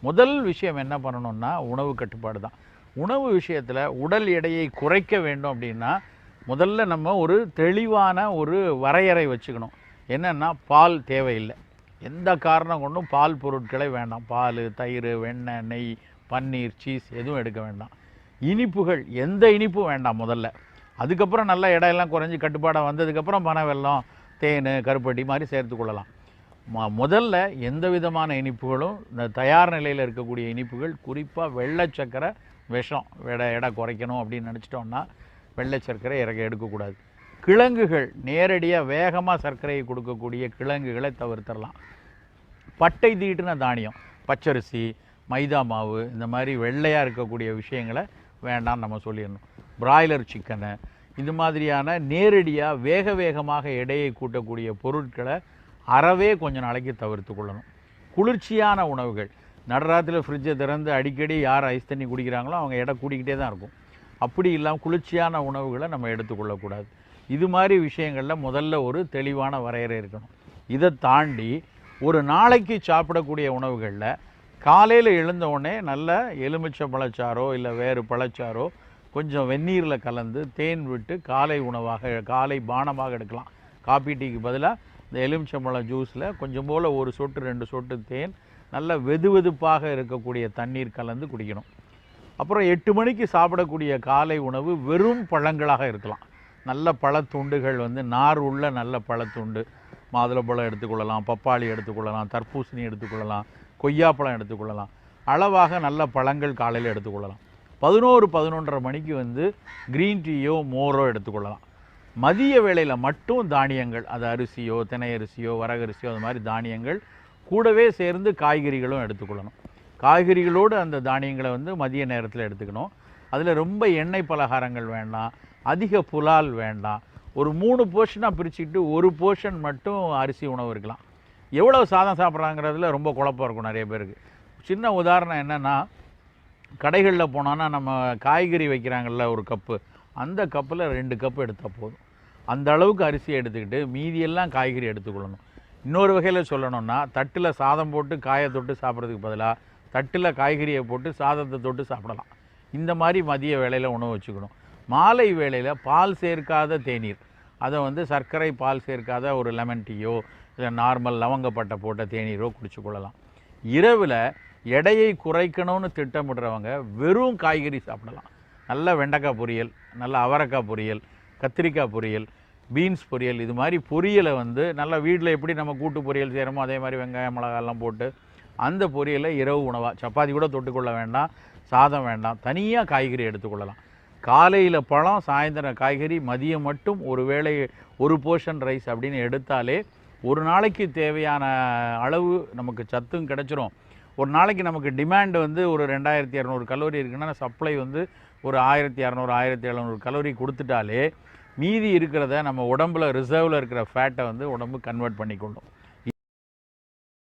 முதல் விஷயம் என்ன பண்ணணும்னா உணவு கட்டுப்பாடு தான். உணவு விஷயத்தில் உடல் எடையை குறைக்க வேண்டும் அப்படின்னா முதல்ல நம்ம ஒரு தெளிவான ஒரு வரையறை வச்சுக்கணும். என்னென்னா பால் தேவையில்லை. எந்த காரணம் கொண்டும் பால் பொருட்களை வேண்டாம். பால் தயிர் வெண்ணெய் நெய் பன்னீர் சீஸ் எதுவும் எடுக்க வேண்டாம். இனிப்புகள் எந்த இனிப்பும் வேண்டாம் முதல்ல. அதுக்கப்புறம் நல்ல இடையெல்லாம் குறைஞ்சி கட்டுப்பாடாக வந்ததுக்கப்புறம் பனை வெல்லம் தேன் கருப்பட்டி மாதிரி சேர்த்து கொள்ளலாம். முதல்ல எந்த விதமான இனிப்புகளும் இந்த தயார் நிலையில் இருக்கக்கூடிய இனிப்புகள் குறிப்பாக வெள்ளை சர்க்கரை விஷம் எடை எடை குறைக்கணும் அப்படின்னு நினச்சிட்டோம்னா வெள்ளை சர்க்கரை இறக்க எடுக்கக்கூடாது. கிழங்குகள் நேரடியாக வேகமாக சர்க்கரையை கொடுக்கக்கூடிய கிழங்குகளை தவிர்த்தரலாம். பட்டை தீட்டின தானியம் பச்சரிசி மைதா மாவு இந்த மாதிரி வெள்ளையாக இருக்கக்கூடிய விஷயங்களை வேண்டாம் நம்ம சொல்லிடணும். பிராய்லர் சிக்கனு இது மாதிரியான நேரடியாக வேக வேகமாக எடையை கூட்டக்கூடிய பொருட்களை அறவே கொஞ்சம் நாளைக்கு தவிர்த்து கொள்ளணும். குளிர்ச்சியான உணவுகள். நடுராத்தில் ஃப்ரிட்ஜை திறந்து அடிக்கடி யார் ஐஸ் தண்ணி குடிக்கிறாங்களோ அவங்க இடம் கூடிக்கிட்டே தான் இருக்கும். அப்படி இல்லாமல் குளிர்ச்சியான உணவுகளை நம்ம எடுத்துக்கொள்ளக்கூடாது இது மாதிரி விஷயங்களில் முதல்ல ஒரு தெளிவான வரையறை இருக்கணும். இதை தாண்டி ஒரு நாளைக்கு சாப்பிடக்கூடிய உணவுகளில் காலையில் எழுந்த உடனே நல்ல எலுமிச்சை பழச்சாரோ இல்லை வேறு பழச்சாரோ கொஞ்சம் வெந்நீரில் கலந்து தேன் விட்டு காலை உணவாக காலை பானமாக எடுக்கலாம். காப்பி டீக்கு பதிலாக இந்த எலுமிச்சம்பழம் ஜூஸில் கொஞ்சம் போல் ஒரு சொட்டு ரெண்டு சொட்டு தேன் நல்ல வெது வெதுப்பாக இருக்கக்கூடிய தண்ணீர் கலந்து குடிக்கணும். அப்புறம் எட்டு மணிக்கு சாப்பிடக்கூடிய காலை உணவு வெறும் பழங்களாக இருக்கலாம். நல்ல பழத்துண்டுகள் வந்து நார் உள்ள நல்ல பழத்துண்டு. மாதுளம்பழம் எடுத்துக்கொள்ளலாம் பப்பாளி எடுத்துக்கொள்ளலாம் தர்பூசணி எடுத்துக்கொள்ளலாம் கொய்யாப்பழம் எடுத்துக்கொள்ளலாம் அளவாக நல்ல பழங்கள் காலையில் எடுத்துக்கொள்ளலாம் பதினோரு பதினொன்றரை மணிக்கு வந்து க்ரீன் டீயோ மோரோ எடுத்துக்கொள்ளலாம் மதிய வேளையில் மட்டும் தானியங்கள் அது அரிசியோ தினை அரிசியோ வரகரிசியோ அது மாதிரி தானியங்கள் கூடவே சேர்ந்து காய்கறிகளும் எடுத்துக்கொள்ளணும். காய்கறிகளோடு அந்த தானியங்களை வந்து மதிய நேரத்தில் எடுத்துக்கணும். அதில் ரொம்ப எண்ணெய் பலகாரங்கள் வேண்டாம் அதிக புலால் வேண்டாம். ஒரு மூணு போர்ஷனாக பிரிச்சுக்கிட்டு ஒரு போர்ஷன் மட்டும் அரிசி உணவு இருக்கலாம். எவ்வளோ சாதம் சாப்பிட்றாங்கிறதுல ரொம்ப குழப்பம் இருக்கும் நிறைய பேருக்கு. சின்ன உதாரணம் என்னென்னா கடைகளில் போனோன்னா நம்ம காய்கறி வைக்கிறாங்கல்ல ஒரு கப்பு அந்த கப்பில் ரெண்டு கப்பு எடுத்தால் போதும். அந்த அளவுக்கு அரிசியை எடுத்துக்கிட்டு மீதியெல்லாம் காய்கறி எடுத்துக்கொள்ளணும். இன்னொரு வகையில் சொல்லணும்னா தட்டில் சாதம் போட்டு காயை தொட்டு சாப்பிட்றதுக்கு பதிலாக தட்டில் காய்கறியை போட்டு சாதத்தை தொட்டு சாப்பிடலாம். இந்த மாதிரி மதிய வேலையில் உணவு வச்சுக்கணும். மாலை வேளையில் பால் சேர்க்காத தேநீர். அதை வந்து சர்க்கரை பால் சேர்க்காத ஒரு லெமன் டீயோ இல்லை நார்மல் லவங்கப்பட்டை போட்ட தேநீரோ குடிச்சு கொள்ளலாம். இரவில் எடையை குறைக்கணும்னு திட்டமிடுறவங்க வெறும் காய்கறி சாப்பிடலாம். நல்ல வெண்டைக்காய் பொரியல் நல்ல அவரைக்காய் பொரியல் கத்திரிக்காய் பொரியல் பீன்ஸ் பொரியல் இது மாதிரி பொரியலை வந்து நல்லா வீட்டில் எப்படி நம்ம கூட்டு பொரியல் செய்கிறோமோ அதே மாதிரி வெங்காயம் மிளகாயெல்லாம் போட்டு அந்த பொரியலை இரவு உணவாக சப்பாத்தி கூட தொட்டுக்கொள்ள வேண்டாம் சாதம் வேண்டாம் தனியாக காய்கறி எடுத்துக்கொள்ளலாம். காலையில் பழம் சாயந்தரம் காய்கறி மதியம் மட்டும் ஒரு வேளை ஒரு போர்ஷன் ரைஸ் அப்படின்னு எடுத்தாலே ஒரு நாளைக்கு தேவையான அளவு நமக்கு சத்தும் கிடச்சிரும். ஒரு நாளைக்கு நமக்கு டிமாண்ட் வந்து ஒரு ரெண்டாயிரத்தி இரநூறு கலோரி இருக்குன்னா சப்ளை வந்து ஒரு ஆயிரத்தி இரநூறு ஆயிரத்தி எழுநூறு கலோரி கொடுத்துட்டாலே மீதி இருக்கிறத நம்ம உடம்புல ரிசர்வில் இருக்கிற ஃபேட்டை வந்து உடம்பு கன்வெர்ட் பண்ணிக்கொள்ளும்.